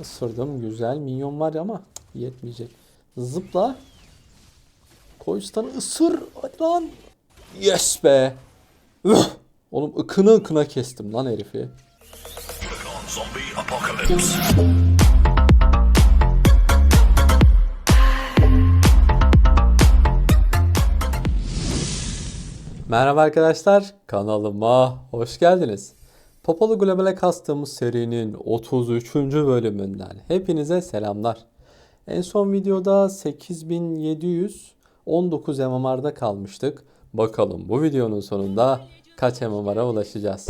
Isırdım güzel. Minyon var ama yetmeyecek. Zıpla. Koy stun'ı ısır. Hadi lan. Yes be. Üh! Oğlum ıkına ıkına kestim lan herifi. Merhaba arkadaşlar, kanalıma hoş geldiniz. Popalı Global'e kastığımız serinin 33. bölümünden hepinize selamlar. En son videoda 8719 MMR'da kalmıştık. Bakalım bu videonun sonunda kaç MMR'a ulaşacağız.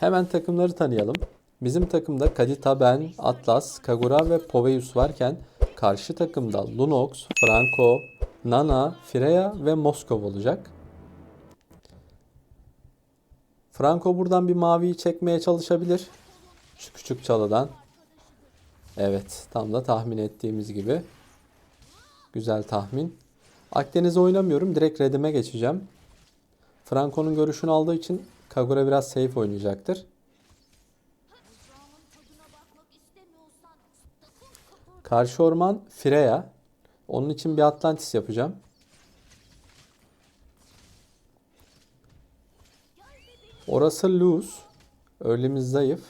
Hemen takımları tanıyalım. Bizim takımda Kadita, ben, Atlas, Kagura ve Poveus varken karşı takımda Lunox, Franco, Nana, Freya ve Moskov olacak. Franco buradan bir maviyi çekmeye çalışabilir. Şu küçük çalıdan. Evet, tam da tahmin ettiğimiz gibi. Güzel tahmin. Akdeniz'e oynamıyorum. Direkt Redim'e geçeceğim. Franco'nun görüşünü aldığı için Kagura biraz safe oynayacaktır. Karşı orman Freya. Onun için bir Atlantis yapacağım. Orası loose. Early'miz zayıf.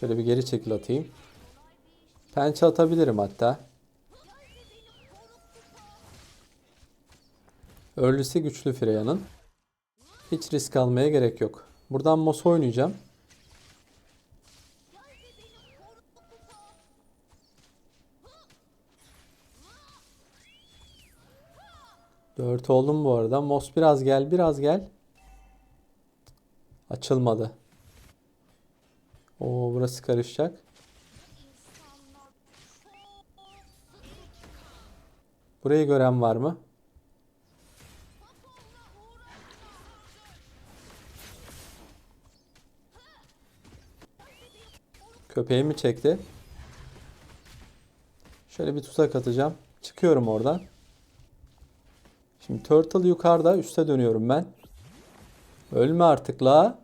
Şöyle bir geri çekil atayım. Pençe atabilirim hatta. Early'si güçlü Freya'nın. Hiç risk almaya gerek yok. Buradan Moss oynayacağım. Dört oldum bu arada. Moss biraz gel, biraz gel. Açılmadı. Oo burası karışacak. Burayı gören var mı? Köpeğimi çekti. Şöyle bir tuzak atacağım. Çıkıyorum oradan. Şimdi Turtle yukarıda. Üste dönüyorum ben. Ölme artık la.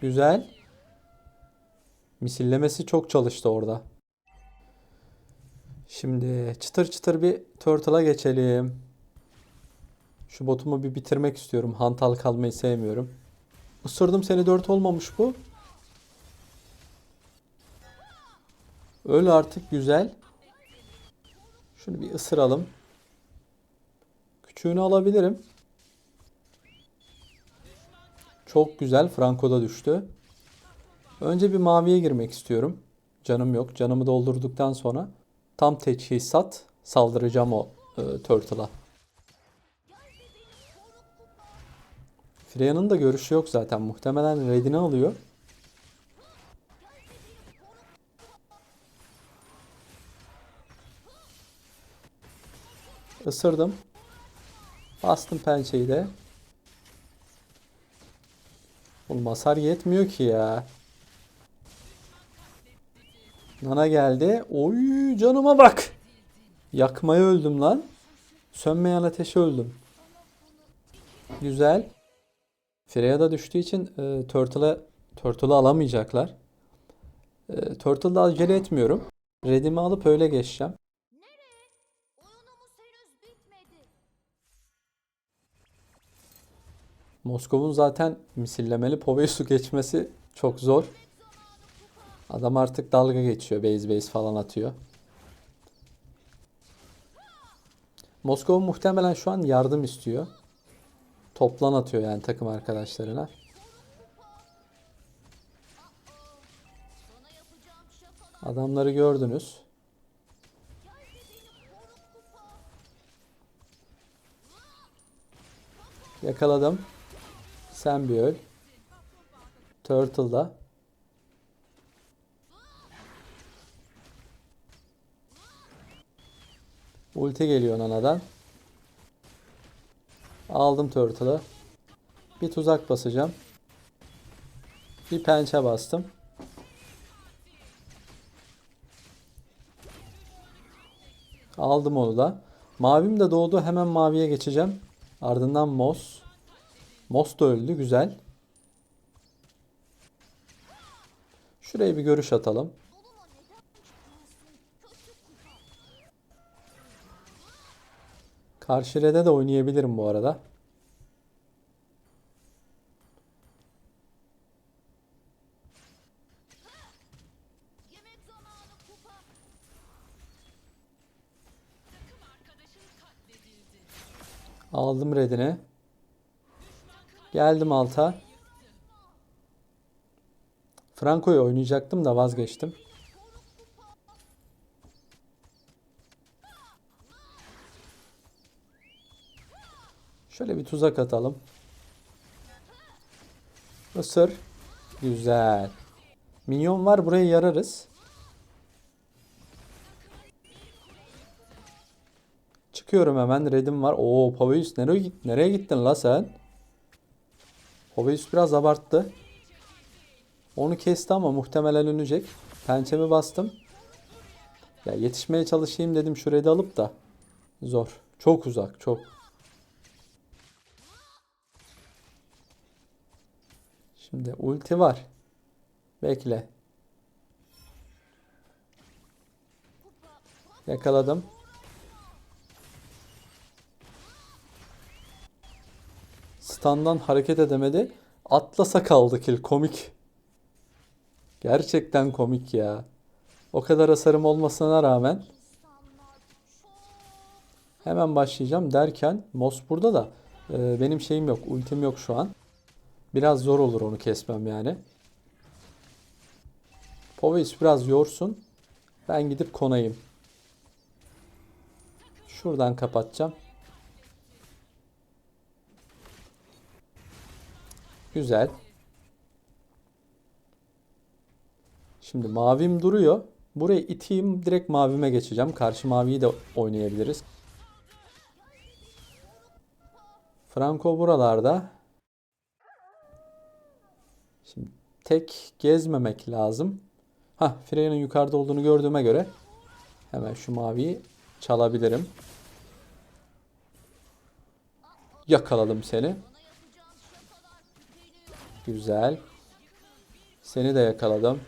Güzel. Misillemesi çok çalıştı orada. Şimdi çıtır çıtır bir Turtle'a geçelim. Şu botumu bir bitirmek istiyorum. Hantal kalmayı sevmiyorum. Isırdım seni 4 olmamış bu. Öl artık güzel. Şunu bir ısıralım. Küçüğünü alabilirim. Çok güzel. Franco da düştü. Önce bir maviye girmek istiyorum. Canım yok. Canımı doldurduktan sonra tam teçhizat saldıracağım o e, Turtle'a. Freya'nın da görüşü yok zaten. Muhtemelen redini alıyor. Isırdım. Bastım pençeyi de. Oğlum hasar yetmiyor ki ya. Nana geldi. Oy canıma bak. Yakmaya öldüm lan. Sönmeyen ateşe öldüm. Güzel. Freya da düştüğü için e, Turtle'a Turtle'ı alamayacaklar. E, Turtle'da acele etmiyorum. Redimi alıp öyle geçeceğim. Moskov'un zaten misillemeli Poveus'u geçmesi çok zor. Adam artık dalga geçiyor. Base base falan atıyor. Moskova muhtemelen şu an yardım istiyor. Toplan atıyor yani takım arkadaşlarına. Adamları gördünüz. Yakaladım. Sen bir öl. Turtle da. Ulti geliyor Nana'dan. Aldım Turtle'ı. Bir tuzak basacağım. Bir pençe bastım. Aldım onu da. Mavim de doğdu. Hemen maviye geçeceğim. Ardından Moss. Most öldü. Güzel. Şuraya bir görüş atalım. Red'e de oynayabilirim bu arada. Aldım red'ini. Geldim alta. Franco'yu oynayacaktım da vazgeçtim. Şöyle bir tuzak atalım. Isır. Güzel. Minyon var buraya yararız. Çıkıyorum hemen. Red'im var. Oo Paveus nereye, nereye gittin la sen? Paveus biraz abarttı. Onu kesti ama muhtemelen önecek. Pençemi bastım. Ya yetişmeye çalışayım dedim şu red'i alıp da. Zor. Çok uzak. Çok. Şimdi ulti var. Bekle. Yakaladım. Standan hareket edemedi. Atlasa kaldı kill. Komik. Gerçekten komik ya. O kadar hasarım olmasına rağmen hemen başlayacağım derken Mos burada da e, benim şeyim yok. Ultim yok şu an. Biraz zor olur onu kesmem yani. Poveis biraz yorsun. Ben gidip konayım. Şuradan kapatacağım. Güzel. Şimdi mavim duruyor. Buraya iteyim direkt mavime geçeceğim. Karşı maviyi de oynayabiliriz. Franco buralarda. Şimdi tek gezmemek lazım. Ha, Freya'nın yukarıda olduğunu gördüğüme göre hemen şu maviyi çalabilirim. Yakaladım seni. Güzel. Seni de yakaladım.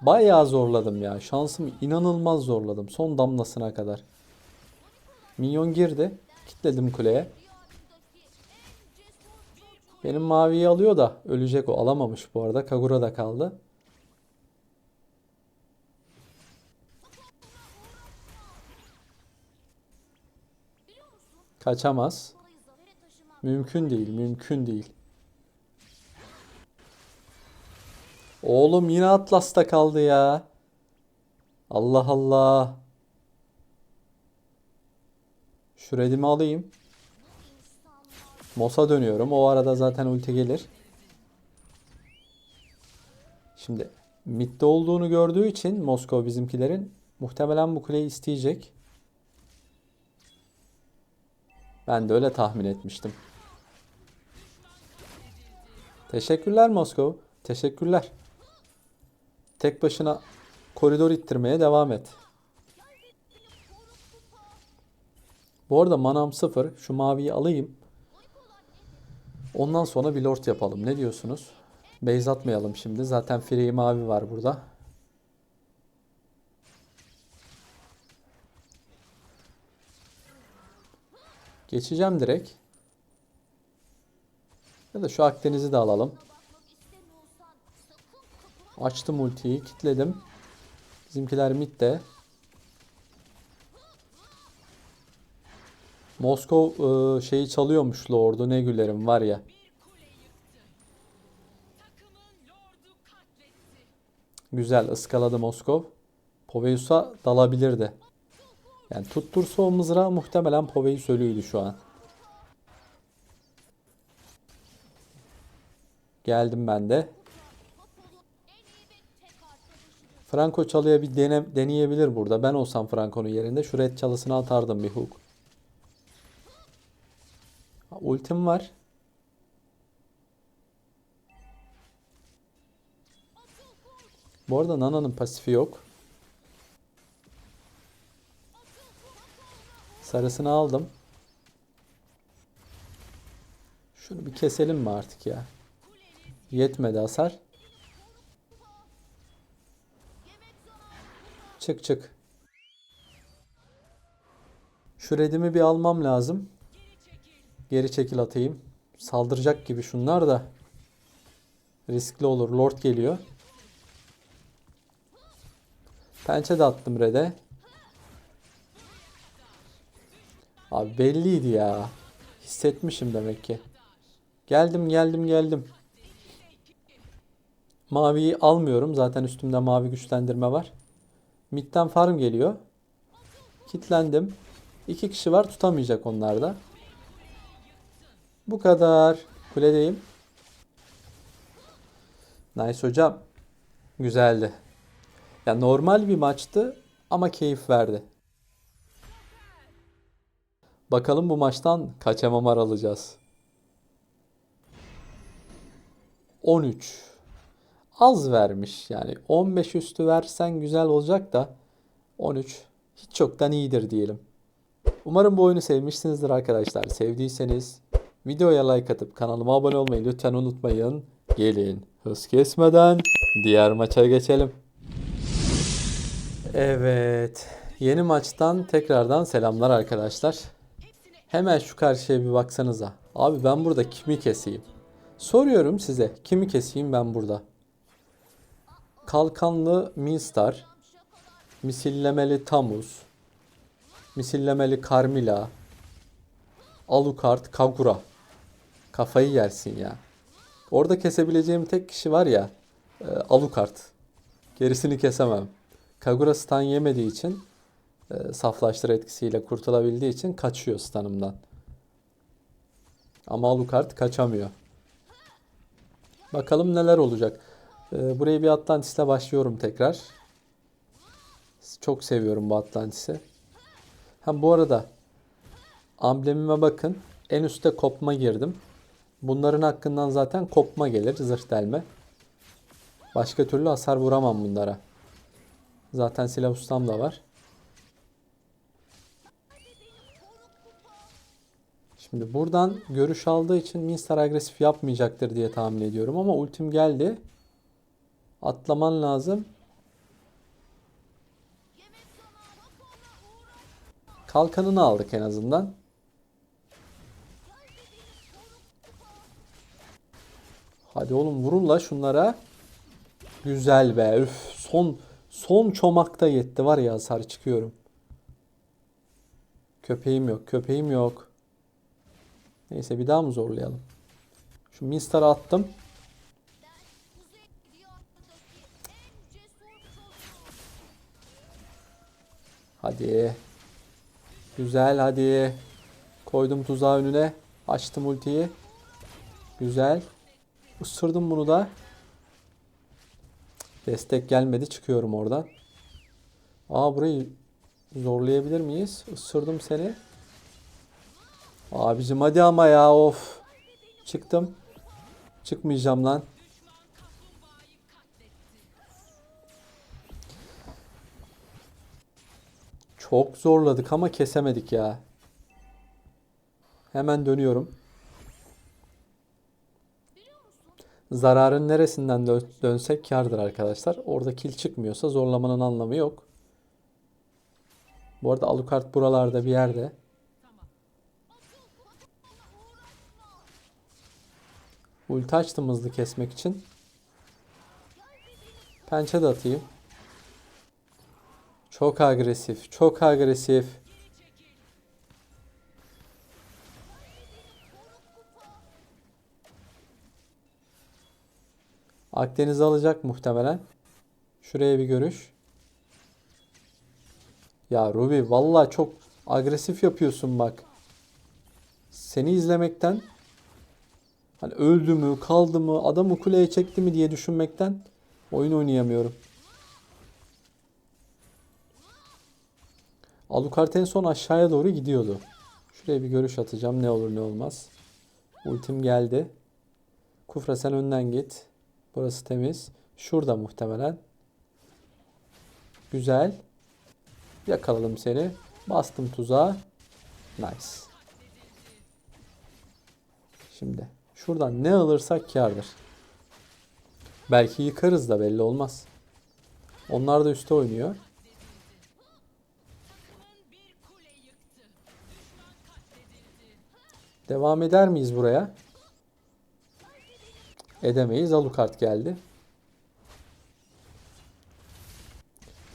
Bayağı zorladım ya. Şansımı inanılmaz zorladım. Son damlasına kadar. Minyon girdi. Kitledim kuleye. Benim maviyi alıyor da ölecek o. Alamamış bu arada. Kagura da kaldı. Kaçamaz. Mümkün değil. Mümkün değil. Oğlum yine Atlas'ta kaldı ya. Allah Allah. Şu redimi alayım. Mosa dönüyorum. O arada zaten ulti gelir. Şimdi midde olduğunu gördüğü için Moskova bizimkilerin muhtemelen bu kuleyi isteyecek. Ben de öyle tahmin etmiştim. Teşekkürler Moskova. Teşekkürler. Tek başına koridor ittirmeye devam et. Bu arada manam sıfır. Şu maviyi alayım. Ondan sonra bir lord yapalım. Ne diyorsunuz? Base atmayalım şimdi. Zaten free mavi var burada. Geçeceğim direkt. Ya da şu Akdeniz'i de alalım. Açtım ultiyi, kilitledim. Bizimkiler midde. Moskov e, şeyi çalıyormuş Lord'u ne gülerim var ya. Güzel ıskaladı Moskov. Poveus'a dalabilirdi. Yani tuttursa o mızrağı muhtemelen Poveus ölüydü şu an. Geldim ben de. Franco çalıya bir dene, deneyebilir burada. Ben olsam Franco'nun yerinde şu red çalısını atardım bir hook. Ultim var. Bu arada Nana'nın pasifi yok. Sarısını aldım. Şunu bir keselim mi artık ya? Yetmedi hasar. Çık çık. Şu redimi bir almam lazım. Geri çekil atayım. Saldıracak gibi şunlar da. Riskli olur. Lord geliyor. Pençe de attım red'e. Abi belliydi ya. Hissetmişim demek ki. Geldim geldim geldim. Maviyi almıyorum. Zaten üstümde mavi güçlendirme var. Mid'den farm geliyor. Kitlendim. İki kişi var tutamayacak onlar da. Bu kadar. Kuledeyim. Nice hocam. Güzeldi. Ya normal bir maçtı ama keyif verdi. Bakalım bu maçtan kaç MMR alacağız. 13. Az vermiş yani 15 üstü versen güzel olacak da 13 hiç çoktan iyidir diyelim. Umarım bu oyunu sevmişsinizdir arkadaşlar. Sevdiyseniz videoya like atıp kanalıma abone olmayı lütfen unutmayın. Gelin hız kesmeden diğer maça geçelim. Evet. Yeni maçtan tekrardan selamlar arkadaşlar. Hemen şu karşıya bir baksanıza. Abi ben burada kimi keseyim? Soruyorum size. Kimi keseyim ben burada? Kalkanlı Minstar, misillemeli Tamuz, misillemeli Carmilla, Alucard, Kagura. Kafayı yersin ya. Orada kesebileceğim tek kişi var ya, e, Alucard. Gerisini kesemem. Kagura stun yemediği için, e, saflaştır etkisiyle kurtulabildiği için kaçıyor stun'ımdan. Ama Alucard kaçamıyor. Bakalım neler olacak. Ee, buraya bir Atlantis'le başlıyorum tekrar. Çok seviyorum bu Atlantis'i. Ha bu arada amblemime bakın. En üstte kopma girdim. Bunların hakkından zaten kopma gelir. Zırh delme. Başka türlü hasar vuramam bunlara. Zaten silah ustam da var. Şimdi buradan görüş aldığı için Minstar agresif yapmayacaktır diye tahmin ediyorum ama ultim geldi. Atlaman lazım. Kalkanını aldık en azından. Hadi oğlum vurun la şunlara. Güzel be. Üf, son son çomakta yetti var ya hasar çıkıyorum. Köpeğim yok. Köpeğim yok. Neyse bir daha mı zorlayalım? Şu Minstar'ı attım. Hadi. Güzel hadi. Koydum tuzağı önüne. Açtım ultiyi. Güzel. Isırdım bunu da. Destek gelmedi. Çıkıyorum oradan. Aa burayı zorlayabilir miyiz? Isırdım seni. Abicim hadi ama ya of. Çıktım. Çıkmayacağım lan. Çok zorladık ama kesemedik ya. Hemen dönüyorum. Zararın neresinden dö- dönsek kârdır arkadaşlar. Orada kill çıkmıyorsa zorlamanın anlamı yok. Bu arada Alucard buralarda bir yerde. Ulti açtım hızlı kesmek için. Pençe de atayım. Çok agresif, çok agresif. Akdeniz alacak muhtemelen. Şuraya bir görüş. Ya Ruby vallahi çok agresif yapıyorsun bak. Seni izlemekten hani öldü mü, kaldı mı, adamı kuleye çekti mi diye düşünmekten oyun oynayamıyorum. Alucard en son aşağıya doğru gidiyordu. Şuraya bir görüş atacağım ne olur ne olmaz. Ultim geldi. Kufra sen önden git. Burası temiz. Şurada muhtemelen. Güzel. Yakaladım seni. Bastım tuzağa. Nice. Şimdi şuradan ne alırsak kârdır. Belki yıkarız da belli olmaz. Onlar da üstte oynuyor. Devam eder miyiz buraya? Edemeyiz. Alucard geldi.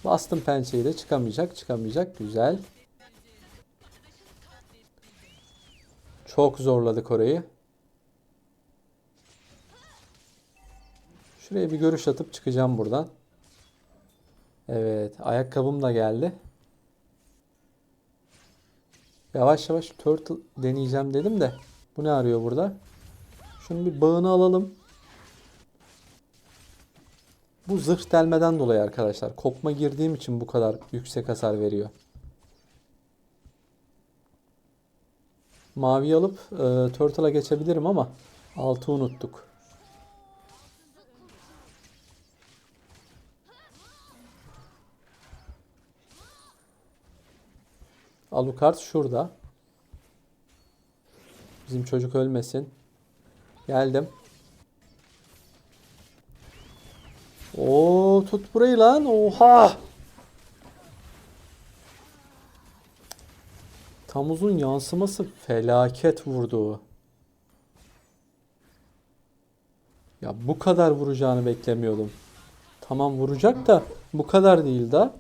Bastım pençeyi de çıkamayacak. Çıkamayacak. Güzel. Çok zorladık orayı. Şuraya bir görüş atıp çıkacağım buradan. Evet. Ayakkabım da geldi. Yavaş yavaş turtle deneyeceğim dedim de. Bu ne arıyor burada? Şunun bir bağını alalım. Bu zırh delmeden dolayı arkadaşlar. Kopma girdiğim için bu kadar yüksek hasar veriyor. Mavi alıp e, Turtle'a geçebilirim ama altı unuttuk. Alucard şurada. Bizim çocuk ölmesin. Geldim. Oo tut burayı lan. Oha. Tamuz'un yansıması felaket vurdu. Ya bu kadar vuracağını beklemiyordum. Tamam vuracak da bu kadar değil da.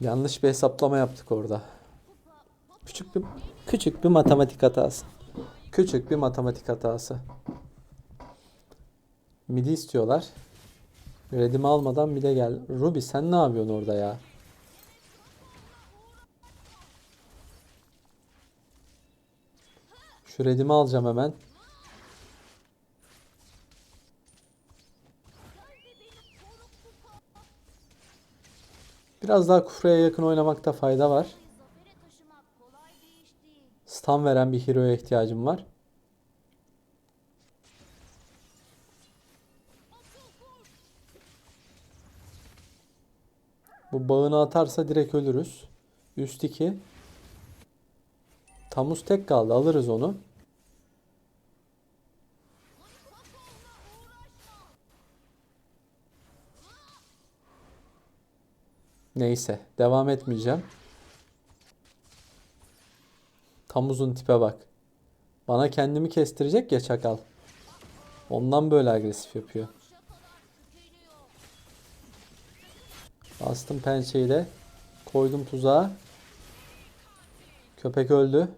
Yanlış bir hesaplama yaptık orada. Küçük bir küçük bir matematik hatası. Küçük bir matematik hatası. Midi istiyorlar. Redimi almadan mide gel. Ruby sen ne yapıyorsun orada ya? Şu redimi alacağım hemen. Biraz daha Kufra'ya yakın oynamakta fayda var. Stun veren bir hero'ya ihtiyacım var. Bu bağını atarsa direkt ölürüz. Üst 2. Tamus tek kaldı. Alırız onu. Neyse. Devam etmeyeceğim. Tamuz'un tipe bak. Bana kendimi kestirecek ya çakal. Ondan böyle agresif yapıyor. Bastım pençeyi de. Koydum tuzağa. Köpek öldü.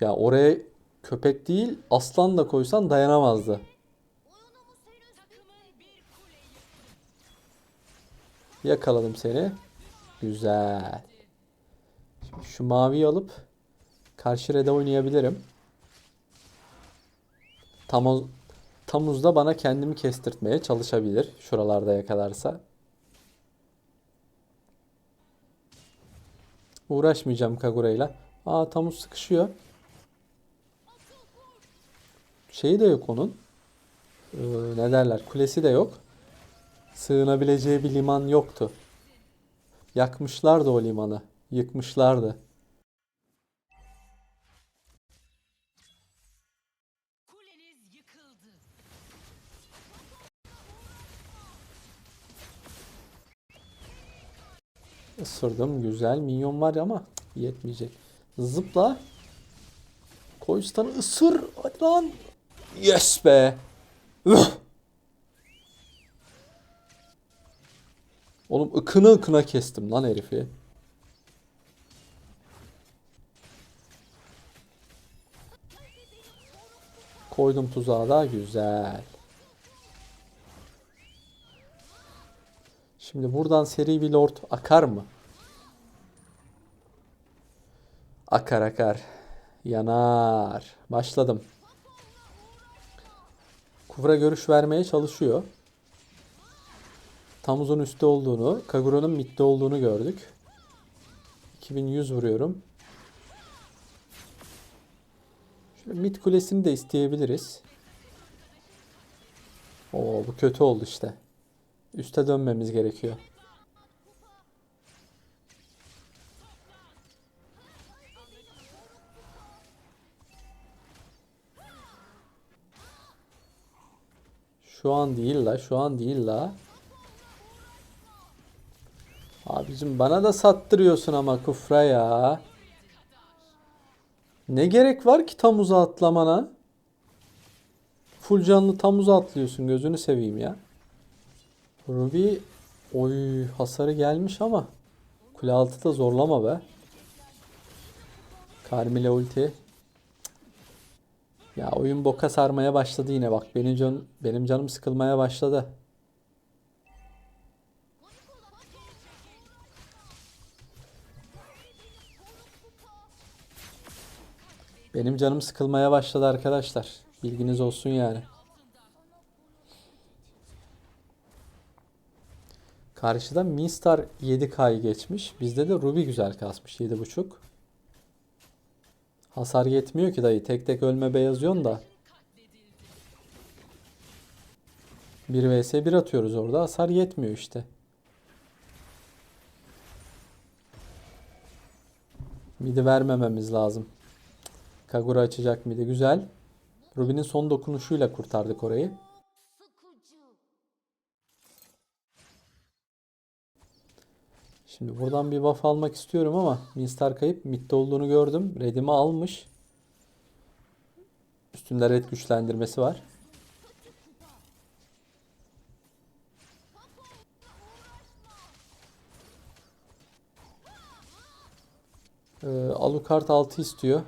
Ya oraya köpek değil aslan da koysan dayanamazdı. Yakaladım seni. Güzel. Şimdi şu maviyi alıp karşı rede oynayabilirim. Tamuz, Tamuz da bana kendimi kestirtmeye çalışabilir. Şuralarda yakalarsa. Uğraşmayacağım Kagura'yla. Aa Tamuz sıkışıyor. Şeyi de yok onun. Ee, ne derler? Kulesi de yok. Sığınabileceği bir liman yoktu. Yakmışlardı o limanı. Yıkmışlardı. Isırdım. Güzel. Minyon var ama yetmeyecek. Zıpla. Koy stun'ı ısır. Hadi lan. Yes be. Üh. Oğlum ıkına ıkına kestim lan herifi. Koydum tuzağa da güzel. Şimdi buradan seri bir lord akar mı? Akar akar. Yanar. Başladım. Kuvra görüş vermeye çalışıyor. Hamuz'un üstte olduğunu, Kagura'nın midde olduğunu gördük. 2100 vuruyorum. Şöyle mid kulesini de isteyebiliriz. Oo bu kötü oldu işte. Üste dönmemiz gerekiyor. Şu an değil la, şu an değil la. Abicim bana da sattırıyorsun ama kufra ya. Ne gerek var ki tam uza atlamana? Full canlı tam atlıyorsun gözünü seveyim ya. Ruby oy hasarı gelmiş ama kule altı da zorlama be. Carmilla ulti. Ya oyun boka sarmaya başladı yine bak. Benim can benim canım sıkılmaya başladı. Benim canım sıkılmaya başladı arkadaşlar. Bilginiz olsun yani. Karşıda Minstar 7K'yı geçmiş. Bizde de Ruby güzel kasmış 7.5. Hasar yetmiyor ki dayı. Tek tek ölme be yazıyorsun da. 1 vs 1 atıyoruz orada. Hasar yetmiyor işte. Midi vermememiz lazım. Kagura açacak midi. Güzel. Ruby'nin son dokunuşuyla kurtardık orayı. Şimdi buradan bir buff almak istiyorum ama Minstar kayıp midde olduğunu gördüm. Red'imi almış. Üstünde red güçlendirmesi var. Ee, Alucard 6 istiyor.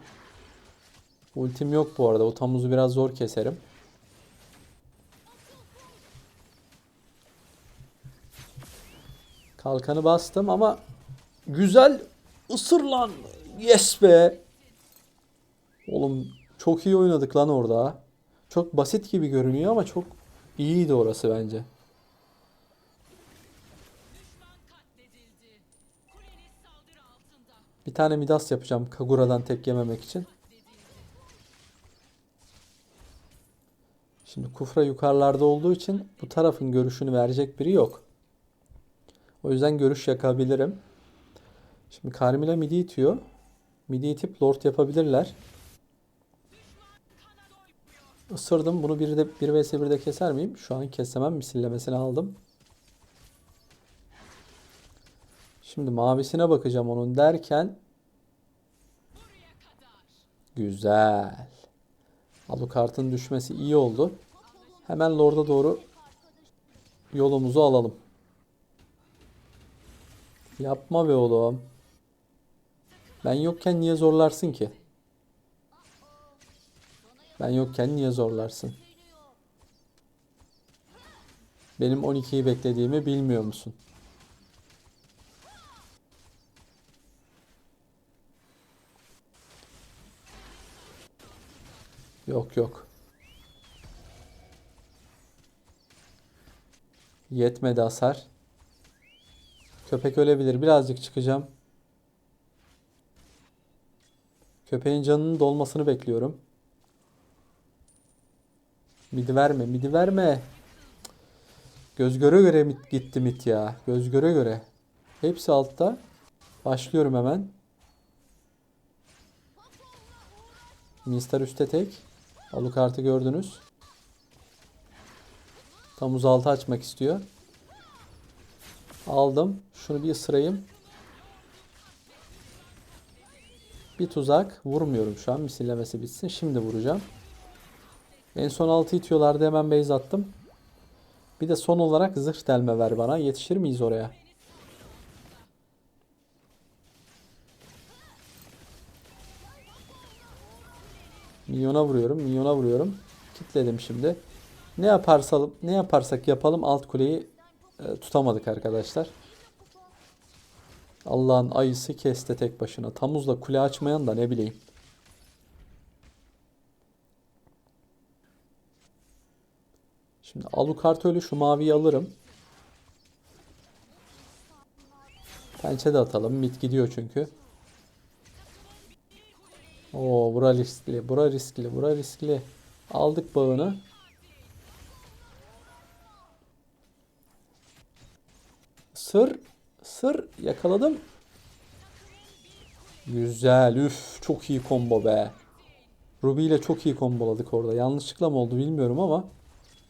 Ultim yok bu arada. O tamuzu biraz zor keserim. Kalkanı bastım ama güzel ısır lan. Yes be. Oğlum çok iyi oynadık lan orada. Çok basit gibi görünüyor ama çok iyiydi orası bence. Bir tane Midas yapacağım Kagura'dan tek yememek için. Şimdi Kufra yukarılarda olduğu için bu tarafın görüşünü verecek biri yok. O yüzden görüş yakabilirim. Şimdi Carmilla midi itiyor. Midi itip Lord yapabilirler. Isırdım. Bunu bir de 1 vs 1'de keser miyim? Şu an kesemem. Misillemesini aldım. Şimdi mavisine bakacağım onun derken Güzel. Alucard'ın düşmesi iyi oldu. Hemen Lord'a doğru yolumuzu alalım. Yapma be oğlum. Ben yokken niye zorlarsın ki? Ben yokken niye zorlarsın? Benim 12'yi beklediğimi bilmiyor musun? Yok yok. Yetmedi hasar. Köpek ölebilir. Birazcık çıkacağım. Köpeğin canının dolmasını bekliyorum. Midi verme, midi verme. Göz göre göre mit gitti mit ya. Göz göre göre. Hepsi altta. Başlıyorum hemen. Mister üstte tek. Alucard'ı gördünüz. Tam uzaltı açmak istiyor. Aldım. Şunu bir ısırayım. Bir tuzak. Vurmuyorum şu an. Misillemesi bitsin. Şimdi vuracağım. En son altı itiyorlardı. Hemen base attım. Bir de son olarak zırh delme ver bana. Yetişir miyiz oraya? Milyona vuruyorum. Milyona vuruyorum. Kitledim şimdi. Ne yaparsak ne yaparsak yapalım alt kuleyi e, tutamadık arkadaşlar. Allah'ın ayısı kesti tek başına. Tamuzla kule açmayan da ne bileyim. Şimdi Alucard ölü şu maviyi alırım. Pençe de atalım. Mid gidiyor çünkü. Oo bura riskli. Bura riskli. Bura riskli. Aldık bağını. Sır. Sır. Yakaladım. Güzel. Üf. Çok iyi combo be. Ruby ile çok iyi komboladık orada. Yanlışlıkla mı oldu bilmiyorum ama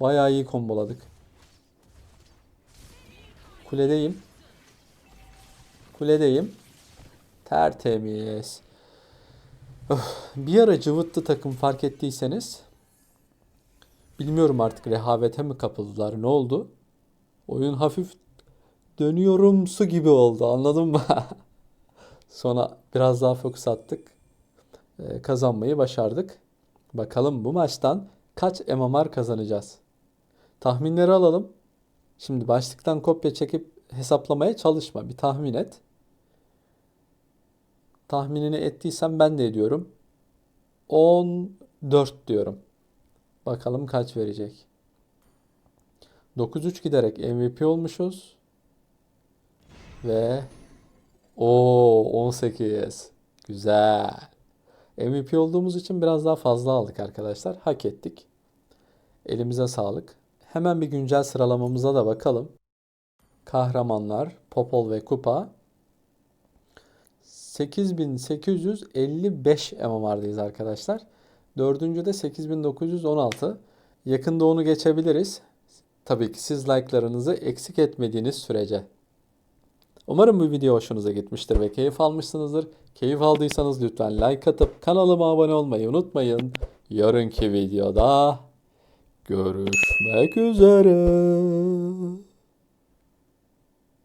Bayağı iyi komboladık. Kuledeyim. Kuledeyim. Tertemiz. Bir ara cıvıttı takım fark ettiyseniz. Bilmiyorum artık rehavete mi kapıldılar ne oldu? Oyun hafif dönüyorumsu gibi oldu anladın mı? Sonra biraz daha fokus attık. Ee, kazanmayı başardık. Bakalım bu maçtan kaç MMR kazanacağız? Tahminleri alalım. Şimdi başlıktan kopya çekip hesaplamaya çalışma. Bir tahmin et. Tahminini ettiysen ben de ediyorum. 14 diyorum. Bakalım kaç verecek. 9-3 giderek MVP olmuşuz. Ve o 18. Güzel. MVP olduğumuz için biraz daha fazla aldık arkadaşlar. Hak ettik. Elimize sağlık. Hemen bir güncel sıralamamıza da bakalım. Kahramanlar, Popol ve Kupa. 8855 MMR'dayız arkadaşlar. Dördüncüde 8916. Yakında onu geçebiliriz. Tabii ki siz like'larınızı eksik etmediğiniz sürece. Umarım bu video hoşunuza gitmiştir ve keyif almışsınızdır. Keyif aldıysanız lütfen like atıp kanalıma abone olmayı unutmayın. Yarınki videoda görüşmek üzere.